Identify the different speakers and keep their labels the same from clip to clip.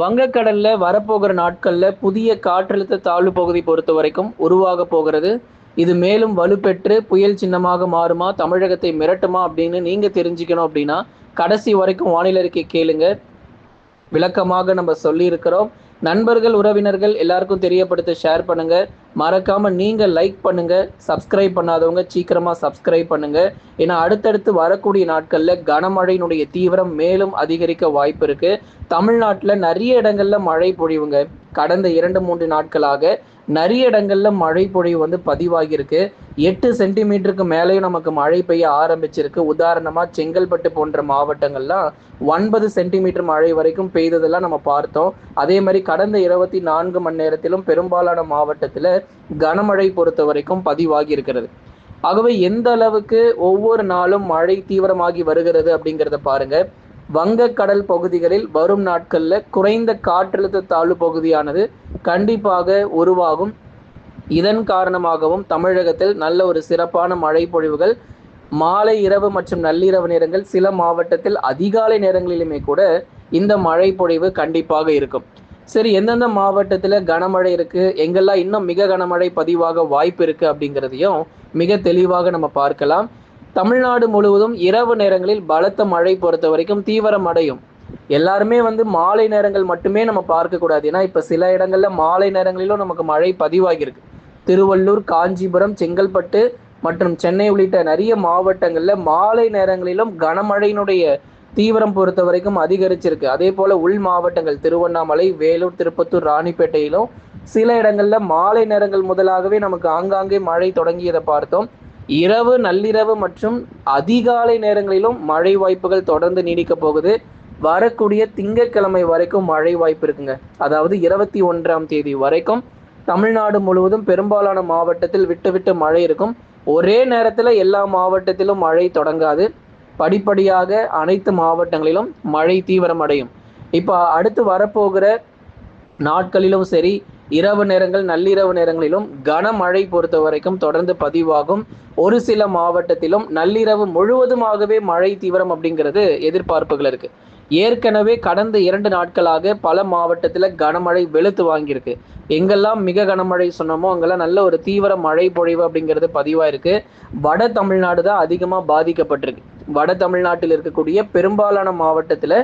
Speaker 1: வங்கக்கடல்ல வரப்போகிற நாட்கள்ல புதிய காற்றழுத்த தாழ்வு பகுதி பொறுத்த வரைக்கும் உருவாக போகிறது. இது மேலும் வலுப்பெற்று புயல் சின்னமாக மாறுமா தமிழகத்தை மிரட்டுமா அப்படின்னு நீங்க தெரிஞ்சுக்கணும் அப்படின்னா கடைசி வரைக்கும் வானிலை அறிக்கை கேளுங்க. விளக்கமாக நம்ம சொல்லி இருக்கிறோம் நண்பர்கள் உறவினர்கள் எல்லாருக்கும் தெரியப்படுத்த ஷேர் பண்ணுங்க. மறக்காம நீங்க லைக் பண்ணுங்க. சப்ஸ்கிரைப் பண்ணாதவங்க சீக்கிரமா சப்ஸ்கிரைப் பண்ணுங்க. ஏன்னா அடுத்தடுத்து வரக்கூடிய நாட்கள்ல கனமழையினுடைய தீவிரம் மேலும் அதிகரிக்க வாய்ப்பு இருக்கு. தமிழ்நாட்டுல நிறைய இடங்கள்ல மழை பொழிவுங்க. கடந்த இரண்டு மூன்று நாட்களாக நிறைய இடங்கள்ல மழை பொழிவு வந்து பதிவாகியிருக்கு. எட்டு சென்டிமீட்டருக்கு மேலேயும் நமக்கு மழை பெய்ய ஆரம்பிச்சிருக்கு. உதாரணமா செங்கல்பட்டு போன்ற மாவட்டங்கள்லாம் ஒன்பது சென்டிமீட்டர் மழை வரைக்கும் பெய்ததெல்லாம் நம்ம பார்த்தோம். அதே மாதிரி கடந்த இருபத்தி நான்கு மணி நேரத்திலும் பெரும்பாலான மாவட்டத்துல கனமழை பொறுத்த வரைக்கும் பதிவாகி இருக்கிறது ஆகவே எந்த அளவுக்கு ஒவ்வொரு நாளும் மழை தீவிரமாகி வருகிறது அப்படிங்கிறத பாருங்க. வங்கக்கடல் பகுதிகளில் வரும் நாட்களில் குறைந்த காற்றழுத்த தாழ்வு பகுதியானது கண்டிப்பாக உருவாகும். இதன் காரணமாகவும் தமிழகத்தில் நல்ல ஒரு சிறப்பான மழை பொழிவுகள் மாலை இரவு மற்றும் நள்ளிரவு நேரங்கள் சில மாவட்டத்தில் அதிகாலை நேரங்களிலுமே கூட இந்த மழை பொழிவு கண்டிப்பாக இருக்கும். சரி எந்தெந்த மாவட்டத்தில் கனமழை இருக்கு எங்கெல்லாம் இன்னும் மிக கனமழை பதிவாக வாய்ப்பு இருக்கு அப்படிங்கிறதையும் மிக தெளிவாக நம்ம பார்க்கலாம். தமிழ்நாடு முழுவதும் இரவு நேரங்களில் பலத்த மழை பொறுத்த வரைக்கும் தீவிரம் அடையும். எல்லாருமே வந்து மாலை நேரங்கள் மட்டுமே நம்ம பார்க்கக்கூடாது ஏன்னா இப்போ சில இடங்களில் மாலை நேரங்களிலும் நமக்கு மழை பதிவாகியிருக்கு. திருவள்ளூர் காஞ்சிபுரம் செங்கல்பட்டு மற்றும் சென்னை உள்ளிட்ட நிறைய மாவட்டங்களில் மாலை நேரங்களிலும் கனமழையினுடைய தீவிரம் பொறுத்த வரைக்கும் அதிகரிச்சிருக்கு. அதே போல உள் மாவட்டங்கள் திருவண்ணாமலை வேலூர் திருப்பத்தூர் ராணிப்பேட்டையிலும் சில இடங்கள்ல மாலை நேரங்கள் முதலாகவே நமக்கு ஆங்காங்கே மழை தொடங்கியதை பார்த்தோம். இரவு நள்ளிரவு மற்றும் அதிகாலை நேரங்களிலும் மழை வாய்ப்புகள் தொடர்ந்து நீடிக்க போகுது. வரக்கூடிய திங்கட்கிழமை வரைக்கும் மழை வாய்ப்பு இருக்குங்க. அதாவது இருபத்தி ஒன்றாம் தேதி வரைக்கும் தமிழ்நாடு முழுவதும் பெரும்பாலான மாவட்டத்தில் விட்டு விட்டு மழை இருக்கும். ஒரே நேரத்தில் எல்லா மாவட்டத்திலும் மழை தொடங்காது. படிப்படியாக அனைத்து மாவட்டங்களிலும் மழை தீவிரமடையும். இப்போ அடுத்து வரப்போகிற நாட்களிலும் சரி இரவு நேரங்கள் நள்ளிரவு நேரங்களிலும் கனமழை பொறுத்த வரைக்கும் தொடர்ந்து பதிவாகும். ஒரு சில மாவட்டத்திலும் நள்ளிரவு முழுவதுமாகவே மழை தீவிரம் அப்படிங்கிறது எதிர்பார்ப்புகள் இருக்கு. ஏற்கனவே கடந்த இரண்டு நாட்களாக பல மாவட்டத்தில் கனமழை வெளுத்து வாங்கியிருக்கு. எங்கெல்லாம் மிக கனமழை சொன்னோமோ அங்கெல்லாம் நல்ல ஒரு தீவிர மழை பொழிவு அப்படிங்கிறது பதிவாயிருக்கு வட தமிழ்நாடு தான் அதிகமாக பாதிக்கப்பட்டிருக்கு. வட தமிழ்நாட்டில் இருக்கக்கூடிய பெரும்பாலான மாவட்டத்தில்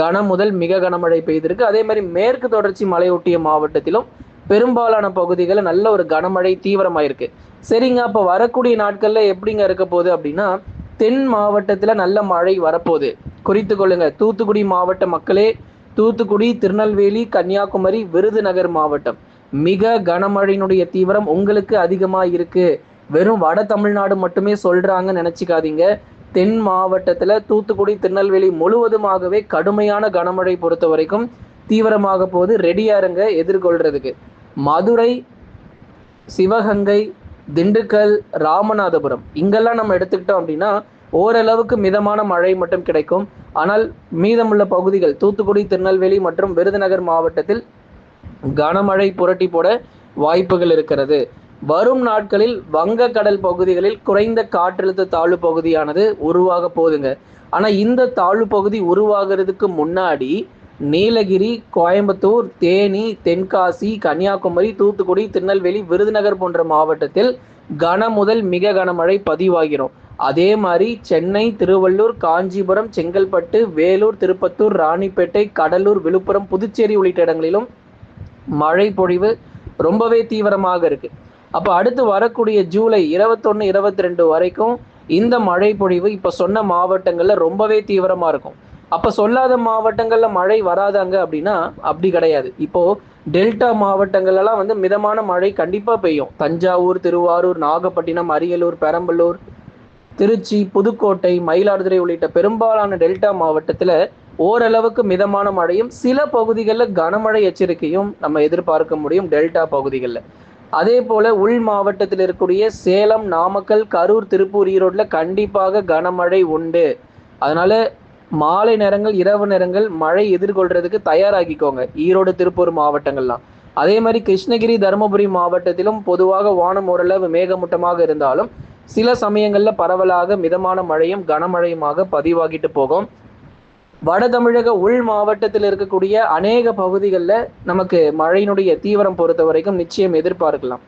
Speaker 1: கன முதல் மிக கனமழை பெய்திருக்கு. அதே மாதிரி மேற்கு தொடர்ச்சி மலையொட்டிய மாவட்டத்திலும் பெரும்பாலான பகுதிகளில் நல்ல ஒரு கனமழை தீவிரமாயிருக்கு. சரிங்க அப்போ வரக்கூடிய நாட்கள்ல எப்படிங்க இருக்க போகுது அப்படின்னா தென் மாவட்டத்தில் நல்ல மழை வரப்போகுது. குறித்து கொள்ளுங்க. தூத்துக்குடி மாவட்ட மக்களே தூத்துக்குடி திருநெல்வேலி கன்னியாகுமரி விருதுநகர் மாவட்டம். மிக கனமழையினுடைய தீவிரம் உங்களுக்கு அதிகமாக இருக்கு வெறும் வட தமிழ்நாடு மட்டுமே சொல்றாங்கன்னு நினைச்சுக்காதீங்க. தென் மாவட்டத்தில் தூத்துக்குடி திருநெல்வேலி முழுவதுமாகவே கடுமையான கனமழை பொறுத்த வரைக்கும் தீவிரமாக போது ரெடியா இருங்க எதிர்கொள்றதுக்கு. மதுரை சிவகங்கை திண்டுக்கல் ராமநாதபுரம். இங்கெல்லாம் நம்ம எடுத்துக்கிட்டோம் அப்படின்னா ஓரளவுக்கு மிதமான மழை மட்டும் கிடைக்கும். ஆனால் மீதமுள்ள பகுதிகள் தூத்துக்குடி திருநெல்வேலி மற்றும் விருதுநகர் மாவட்டத்தில் கனமழை புரட்டி போட வாய்ப்புகள் இருக்கிறது. வரும் நாட்களில் வங்கக்கடல் பகுதிகளில் குறைந்த காற்றழுத்த தாழ்வு பகுதியானது உருவாக போகுதுங்க. ஆனால் இந்த தாழ்வு பகுதி உருவாகிறதுக்கு முன்னாடி நீலகிரி கோயம்புத்தூர் தேனி தென்காசி கன்னியாகுமரி தூத்துக்குடி திருநெல்வேலி விருதுநகர் போன்ற மாவட்டத்தில் கன முதல் மிக கனமழை பதிவாகிறோம். அதே மாதிரி சென்னை திருவள்ளூர் காஞ்சிபுரம் செங்கல்பட்டு வேலூர் திருப்பத்தூர் ராணிப்பேட்டை கடலூர் விழுப்புரம் புதுச்சேரி உள்ளிட்ட இடங்களிலும் மழை பொழிவு ரொம்பவே தீவிரமாக இருக்கு. அப்போ அடுத்து வரக்கூடிய ஜூலை இருபத்தொன்னு இருபத்தி ரெண்டு வரைக்கும் இந்த மழை பொழிவு இப்போ சொன்ன மாவட்டங்களில் ரொம்பவே தீவிரமாக இருக்கும். அப்ப சொல்லாத மாவட்டங்கள்ல மழை வராதாங்க அப்படின்னா அப்படி கிடையாது. இப்போ டெல்டா மாவட்டங்கள்லாம் வந்து மிதமான மழை கண்டிப்பா பெய்யும். தஞ்சாவூர் திருவாரூர் நாகப்பட்டினம் அரியலூர் பெரம்பலூர் திருச்சி புதுக்கோட்டை மயிலாடுதுறை உள்ளிட்ட பெரும்பாலான டெல்டா மாவட்டத்துல ஓரளவுக்கு மிதமான மழையும் சில பகுதிகளில் கனமழை எச்சரிக்கையும் நம்ம எதிர்பார்க்க முடியும் டெல்டா பகுதிகளில். அதே போல உள் மாவட்டத்தில் இருக்கக்கூடிய சேலம் நாமக்கல் கரூர் திருப்பூர் ஈரோட்டில் கண்டிப்பாக கனமழை உண்டு. அதனால மாலை நேரங்கள் இரவு நேரங்கள் மழை எதிர்கொள்றதுக்கு தயாராகிக்கோங்க. ஈரோடு திருப்பூர் மாவட்டங்கள்லாம். அதே மாதிரி கிருஷ்ணகிரி தருமபுரி மாவட்டத்திலும் பொதுவாக வானம் ஓரளவு மேகமூட்டமாக இருந்தாலும் சில சமயங்களில் பரவலாக மிதமான மழையும் கனமழையுமாக பதிவாகிட்டு போகும். வட தமிழக உள் மாவட்டத்தில் இருக்கக்கூடிய அநேக பகுதிகளில் நமக்கு மழையினுடைய தீவிரம் பொறுத்த வரைக்கும் நிச்சயம் எதிர்பார்க்கலாம்.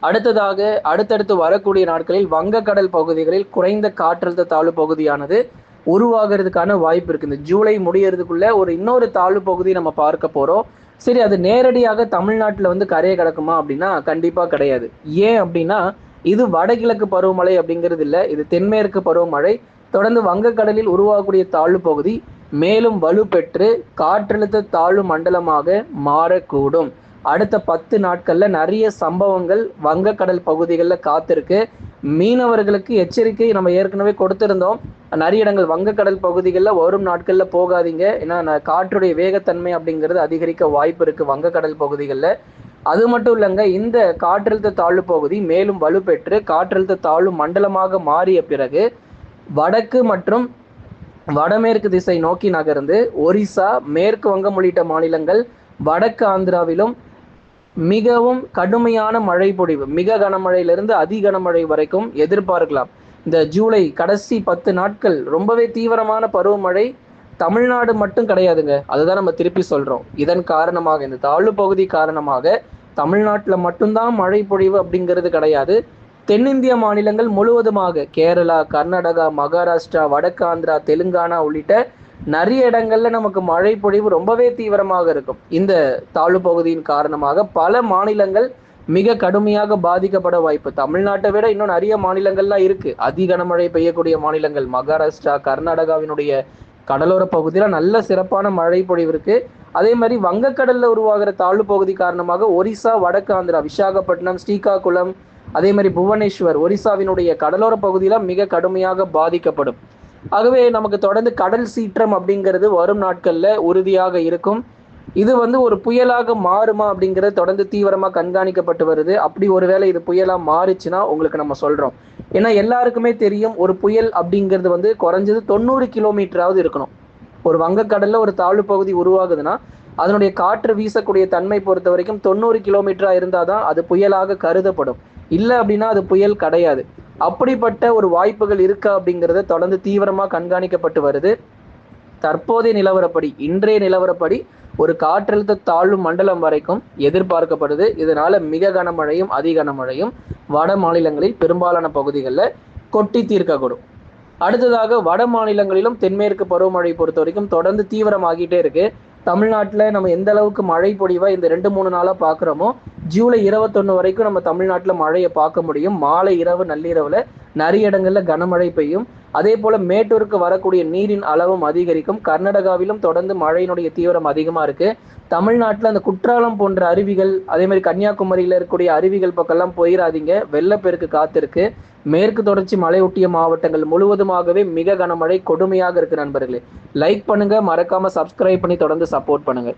Speaker 1: அடுத்ததாக அடுத்தடுத்து வரக்கூடிய நாட்களில் வங்கக்கடல் பகுதிகளில் குறைந்த காற்றழுத்த தாழ்வு பகுதியானது உருவாகிறதுக்கான வாய்ப்பு இருக்கு. இந்த ஜூலை முடியறதுக்குள்ள ஒரு இன்னொரு தாழ்வு பகுதி நம்ம பார்க்க போறோம். சரி அது நேரடியாக தமிழ்நாட்டில் வந்து கரையை கிடக்குமா அப்படின்னா கண்டிப்பா கிடையாது. ஏன் அப்படின்னா இது வடகிழக்கு பருவமழை அப்படிங்கிறது இல்லை. இது தென்மேற்கு பருவமழை. தொடர்ந்து வங்கக்கடலில் உருவாகக்கூடிய தாழ்வு பகுதி மேலும் வலுப்பெற்று காற்றழுத்த தாழ்வு மண்டலமாக மாறக்கூடும். அடுத்த பத்து நாட்கள்ல நிறைய சம்பவங்கள் வங்கக்கடல் பகுதிகளில் காத்திருக்கு. மீனவர்களுக்கு எச்சரிக்கை நம்ம ஏற்கனவே கொடுத்திருந்தோம். நிறைய இடங்கள் வங்கக்கடல் பகுதிகளில் வரும் நாட்களில் போகாதீங்க. ஏன்னா காற்றுடைய வேகத்தன்மை அப்படிங்கிறது அதிகரிக்க வாய்ப்பு இருக்குது வங்கக்கடல் பகுதிகளில். அது மட்டும் இல்லைங்க இந்த காற்றழுத்த தாழ்வு பகுதி மேலும் வலுப்பெற்று காற்றழுத்த தாழ்வு மண்டலமாக மாறிய பிறகு வடக்கு மற்றும் வடமேற்கு திசை நோக்கி நகர்ந்து ஒரிசா மேற்கு வங்கம் உள்ளிட்ட மாநிலங்கள் வடக்கு ஆந்திராவிலும் மிகவும் கடுமையான மழை பொழிவு. மிக கனமழையிலிருந்து அதி கனமழை வரைக்கும் எதிர்பார்க்கலாம். இந்த ஜூலை கடைசி பத்து நாட்கள் ரொம்பவே தீவிரமான பருவமழை தமிழ்நாடு மட்டும் கிடையாதுங்க. அதுதான் நம்ம திருப்பி சொல்றோம். இதன் காரணமாக இந்த தாழ்வு பகுதி காரணமாக தமிழ்நாட்டில் மட்டும்தான் மழை பொழிவு அப்படிங்கிறது கிடையாது. தென்னிந்திய மாநிலங்கள் முழுவதுமாக கேரளா கர்நாடகா மகாராஷ்டிரா வடக்கு ஆந்திரா தெலுங்கானா உள்ளிட்ட நிறைய இடங்கள்ல நமக்கு மழை பொழிவு ரொம்பவே தீவிரமாக இருக்கும். இந்த தாழ்வு பகுதியின் காரணமாக பல மாநிலங்கள் மிக கடுமையாக பாதிக்கப்பட வாய்ப்பு. தமிழ்நாட்டை விட இன்னும் நிறைய மாநிலங்கள்லாம் இருக்கு. அதி கனமழை பெய்யக்கூடிய மாநிலங்கள் மகாராஷ்டிரா கர்நாடகாவினுடைய கடலோர பகுதியில நல்ல சிறப்பான மழை பொழிவு இருக்கு. அதே மாதிரி வங்கக்கடல்ல உருவாகிற தாழ்வு பகுதி காரணமாக ஒரிசா வடக்கு ஆந்திரா விசாகப்பட்டினம் ஸ்ரீகாகுளம் அதே மாதிரி புவனேஸ்வர் ஒரிசாவினுடைய கடலோர பகுதியில மிக கடுமையாக பாதிக்கப்படும். ஆகவே நமக்கு தொடர்ந்து கடல் சீற்றம் அப்படிங்கிறது வரும் நாட்களில் உறுதியாக இருக்கும். இது வந்து ஒரு புயலாக மாறுமா அப்படிங்கிறது தொடர்ந்து தீவிரமாக கண்காணிக்கப்பட்டு வருது. அப்படி ஒருவேளை இது புயலாக மாறுச்சுன்னா உங்களுக்கு நம்ம சொல்கிறோம் ஏன்னா எல்லாருக்குமே தெரியும் ஒரு புயல் அப்படிங்கிறது வந்து குறைஞ்சது தொண்ணூறு கிலோமீட்டராவது இருக்கணும். ஒரு வங்கக்கடலில் ஒரு தாழ்வு பகுதி உருவாகுதுன்னா அதனுடைய காற்று வீசக்கூடிய தன்மை பொறுத்த வரைக்கும் தொண்ணூறு கிலோமீட்டராக இருந்தால் தான் அது புயலாக கருதப்படும். இல்லை அப்படின்னா அது புயல் கிடையாது. அப்படிப்பட்ட ஒரு வாய்ப்புகள் இருக்கா அப்படிங்கிறத தொடர்ந்து தீவிரமா கண்காணிக்கப்பட்டு வருது. தற்போதைய நிலவரப்படி இன்றைய நிலவரப்படி ஒரு காற்றழுத்த தாழ்வு மண்டலம் வரைக்கும் எதிர்பார்க்கப்படுது. இதனால மிக கனமழையும் அதி கனமழையும் வட மாநிலங்களில் பெரும்பாலான பகுதிகளில் கொட்டி தீர்க்கக்கூடும். அடுத்ததாக வட மாநிலங்களிலும் தென்மேற்கு பருவமழை பொறுத்த வரைக்கும் தொடர்ந்து தீவிரமாகிட்டே இருக்கு. தமிழ்நாட்டில் நம்ம எந்த அளவுக்கு மழை பொழிவாக இந்த ரெண்டு மூணு நாளாக பார்க்குறோமோ ஜூலை இருபத்தொன்று வரைக்கும் நம்ம தமிழ்நாட்டில் மழையை பார்க்க முடியும். மாலை இரவு நள்ளிரவில் நிறைய இடங்களில் கனமழை பெய்யும். அதே போல மேட்டூருக்கு வரக்கூடிய நீரின் அளவும் அதிகரிக்கும். கர்நாடகாவிலும் தொடர்ந்து மழையினுடைய தீவிரம் அதிகமாக இருக்கு. தமிழ்நாட்டில் அந்த குற்றாலம் போன்ற அருவிகள் அதே மாதிரி கன்னியாகுமரியில் இருக்கக்கூடிய அருவிகள் பக்கம்லாம் போயிடாதீங்க வெள்ளப்பெருக்கு காத்திருக்கு. மேற்கு தொடர்ச்சி மலையொட்டிய மாவட்டங்கள் முழுவதுமாகவே மிக கனமழை கொடுமையாக இருக்கு நண்பர்களே. லைக் பண்ணுங்க மறக்காம சப்ஸ்கிரைப் பண்ணி தொடர்ந்து சப்போர்ட் பண்ணுங்க.